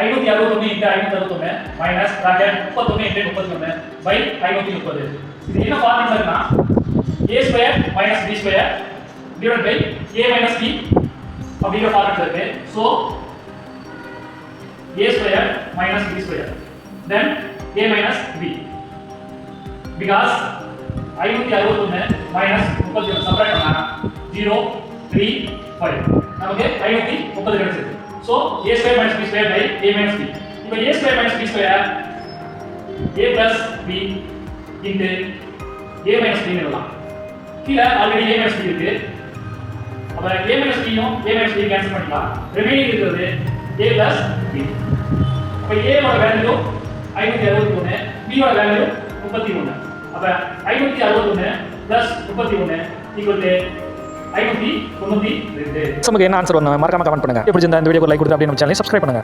ஐநூத்தி அறுபத்தொன்னு இன்ட்டு ஐநூத்தி அறுபத்தொன்னு மைனஸ் ப்ராக்கெட் முப்பத்தொன்னு இன்ட்டு முப்பத்தொன்னு பை ஐநூத்தி முப்பது. இது என்ன ஃபார்முலானா A square minus B square divide by A minus B அப்படிங்கிற ஃபார்முலா இருக்கு. So A square minus B square then A minus B because ஐநூத்தி அறுபத்தொன்னு மைனஸ் முப்பத்தி ஒன்று சப்ராக்ட் பண்ணா ஜீரோ த்ரீ ஃபைவ் நமக்கு ஐநூத்தி முப்பது கிடைச்சிருக்கு. So A square minus B square by A minus B இப்போ A square minus B square A plus B into A minus B எழுதலாம். கீழே ஆல்ரெடி ஏ மைனஸ் பி இருக்கு. அப்ப ஏ மைனஸ் பியும் ஏ மைனஸ் பி கேன்சல் பண்ணிக்கலாம். Remaining இருக்கிறது A plus B அப்ப ஏ ஓட வேல்யூ ஐநூத்தி அறுபத்தி ஒன்று பியோட வேல்யூ முப்பத்தி ஒன்று அப்ப ஐநூற்றி அறுபத்தி ஒன்று பிளஸ் முப்பத்தி ஒன்று ஈக்குவல் டு நமக்கு என்ன ஆன்சர் வரணும்? மறக்காம கமெண்ட் பண்ணுங்க. எப்படி இந்த வீடியோ லைக் கொடுத்து அப்படின்னு நம்ம சேனலை சப்ஸ்கிரைப் பண்ணுங்க.